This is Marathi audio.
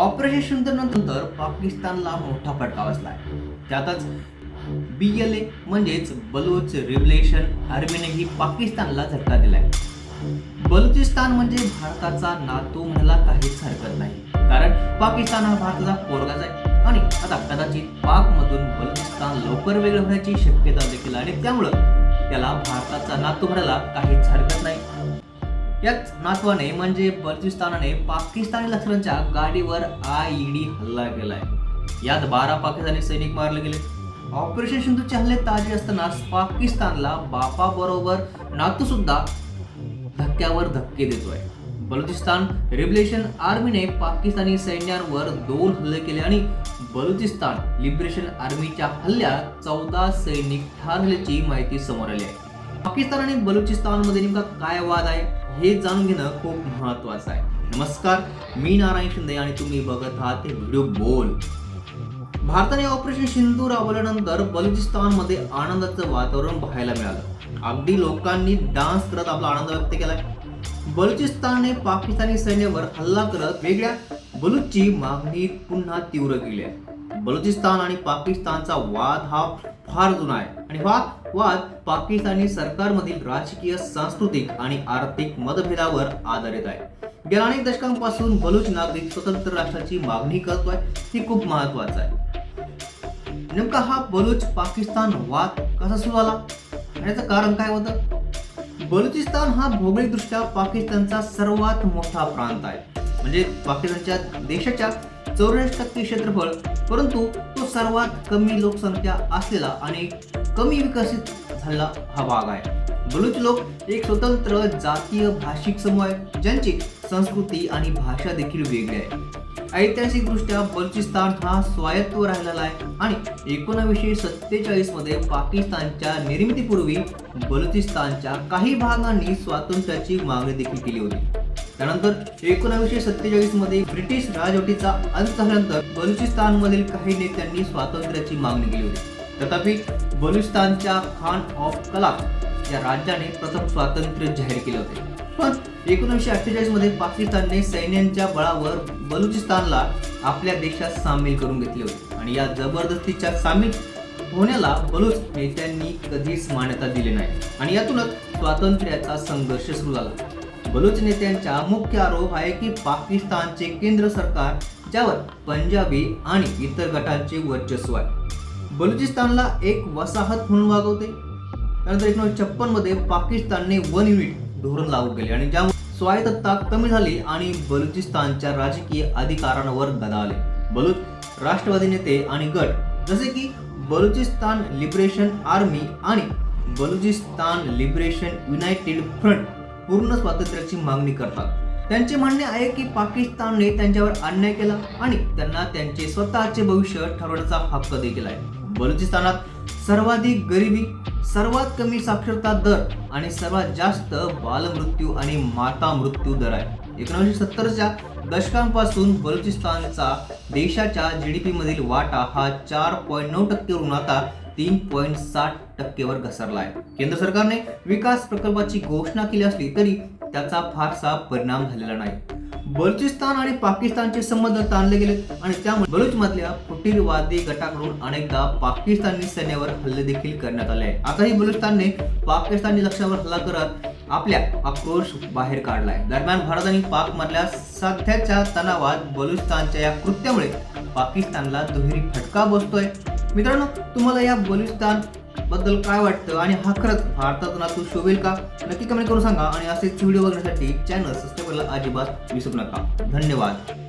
ऑपरेशन नंतर पाकिस्तानला मोठा फटका बसलाय त्यातच बी एल ए म्हणजेच बलूच रिव्हलेशन आर्मीनेही पाकिस्तानला झटका दिलाय. बलुचिस्तान म्हणजे भारताचा नातू म्हणायला काहीच हरकत नाही. कारण पाकिस्तान हा भारताचा पोरगाच आहे. आणि आता कदाचित पाकमधून बलुचिस्तान लवकर वेगळं होण्याची शक्यता देखील आणि त्यामुळं त्याला भारताचा नातू म्हणायला काहीच हरकत नाही. याच नातवाने म्हणजे बलुचिस्तानाने पाकिस्तानी लष्करांच्या गाडीवर आयईडी हल्ला केलाय. यात बारा पाकिस्तानी सैनिक मारले गेले. ऑपरेशन सिंधूचे हल्ले ताजे असताना पाकिस्तानला बापा बरोबर नातू सुद्धा धक्क्यावर धक्के देतोय. बलुचिस्तान रिबलेशन आर्मीने पाकिस्तानी सैन्यांवर दोन हल्ले केले आणि बलुचिस्तान लिबरेशन आर्मीच्या हल्ल्यात चौदा सैनिक ठार झाल्याची माहिती समोर आली आहे. पाकिस्तान आणि बलुचिस्तानमध्ये नेमका काय वाद आहे? हे जाणून घेणं खूप महत्वाचं आहे. नमस्कार मी नारायण शिंदे आणि तुम्ही बघत आहात ते व्हिडिओ बोल. भारताने ऑपरेशन सिंधू राबवल्यानंतर बलुचिस्तानमध्ये आनंदाचं वातावरण पाहायला मिळालं. अगदी लोकांनी डान्स करत आपला आनंद व्यक्त केलाय. बलुचिस्तानने पाकिस्तानी सैन्यावर हल्ला करत वेगळ्या बलुचची मागणी पुन्हा तीव्र केली आहे. बलुचिस्तान आणि पाकिस्तानचा वाद हा फार जुना आहे. आणि हा वाद पाकिस्तानी सरकारमधील राजकीय सांस्कृतिक आणि आर्थिक मतभेदावर आधारित आहे. गेल्या अनेक दशकांपासून बलुच नागरिक स्वतंत्र राष्ट्राची मागणी करतोय ती खूप महत्वाचं आहे. नेमका हा बलुच पाकिस्तान वाद कसा सुरू आला आणि याचं कारण काय होतं? बलुचिस्तान हा भौगोलिकदृष्ट्या पाकिस्तानचा सर्वात मोठा प्रांत आहे. म्हणजे पाकिस्तानच्या देशाच्या चौऱ्याऐंशी टक्के क्षेत्रफळ परंतु तो सर्वात कमी लोकसंख्या असलेला आणि कमी विकसित झालेला हा भाग आहे. बलुच लोक एक स्वतंत्र जातीय भाषिक समूह आहे ज्यांची संस्कृती आणि भाषा देखील वेगळी आहे. ऐतिहासिकदृष्ट्या बलुचिस्तान हा स्वायत्त राहिलेला आहे आणि एकोणावीसशे सत्तेचाळीसमध्ये पाकिस्तानच्या निर्मितीपूर्वी बलुचिस्तानच्या काही भागांनी स्वातंत्र्याची मागणी देखील केली होती. त्यानंतर एकोणावीसशे सत्तेचाळीसमध्ये ब्रिटिश राजवटीचा अंत झाल्यानंतर बलुचिस्तानमधील काही नेत्यांनी स्वातंत्र्याची मागणी केली होती. तथापि बलुचिस्तानच्या खान ऑफ कलाक या राज्याने प्रथम स्वातंत्र्य जाहीर केले होते. पण एकोणीसशे अठ्ठेचाळीसमध्ये पाकिस्तानने सैन्यांच्या बळावर बलुचिस्तानला आपल्या देशात सामील करून घेतले होते आणि या जबरदस्तीच्या सामील होण्याला बलुच नेत्यांनी कधीच मान्यता दिली नाही. आणि यातूनच स्वातंत्र्याचा संघर्ष सुरू झाला. बलुच नेत्यांचा मुख्य आरोप आहे की पाकिस्तानचे केंद्र सरकार ज्यावर पंजाबी आणि इतर गटांचे वर्चस्व आहे. बलुचिस्तानला एक वसाहत म्हणून वागवते. त्यानंतर एकोणीसशे छप्पनमध्ये पाकिस्तानने वन युनिट धोरण लागू केले आणि ज्यामुळे स्वायत्तता कमी झाली आणि बलुचिस्तानच्या राजकीय अधिकारांवर गदा आले. बलुच राष्ट्रवादी नेते आणि गट जसे की बलुचिस्तान लिबरेशन आर्मी आणि बलुचिस्तान लिबरेशन युनायटेड फ्रंट पूर्ण स्वातंत्र्याची मागणी करतात. त्यांचे म्हणणे आहे की पाकिस्तानने त्यांच्यावर अन्याय केला आणि त्यांना त्यांचे स्वतःचे भविष्य ठरवण्याचा हक्क देखील आहे. बलुचिस्तानात सर्वाधिक गरिबी सर्वात कमी साक्षरता दर आणि सर्वात जास्त बालमृत्यू आणि माता मृत्यू दर आहे. एकोणीसशे सत्तरच्या दशकांपासून बलुचिस्तानचा देशाच्या जी डी पीमधील वाटा हा चार पॉईंट नऊ टक्केवरून आता तीन पॉईंट साठ टक्केवर घसरला आहे केंद्र सरकारने विकास प्रकल्पाची घोषणा केली असली तरी त्याचा फारसा परिणाम झालेला नाही. बलुचिस्तान आणि पाकिस्तानचे संबंध ताणले गेले आणि त्यामुळे बलुच मधल्या फुटीरवादी गटाकडून अनेकदा पाकिस्तानी सैन्यावर हल्ले देखील करण्यात आले आहे आताही बलुचिस्तानने पाकिस्तानी लक्षावर हल्ला करत आपल्या आक्रोश बाहेर काढलाय. दरम्यान भारत आणि पाक मधल्या सध्याच्या तणावात बलुचिस्तानच्या या कृत्यामुळे पाकिस्तानला दुहेरी फटका बसतोय. मित्रांनो तुम्हाला या बलुचिस्तानबद्दल काय वाटतं? आणि हा खरंच भारतात नातू शोभेल का? नक्की कमेंट करून सांगा. आणि असेच व्हिडिओ बघण्यासाठी चॅनल सबस्क्राईब करायला अजिबात विसरू नका. धन्यवाद.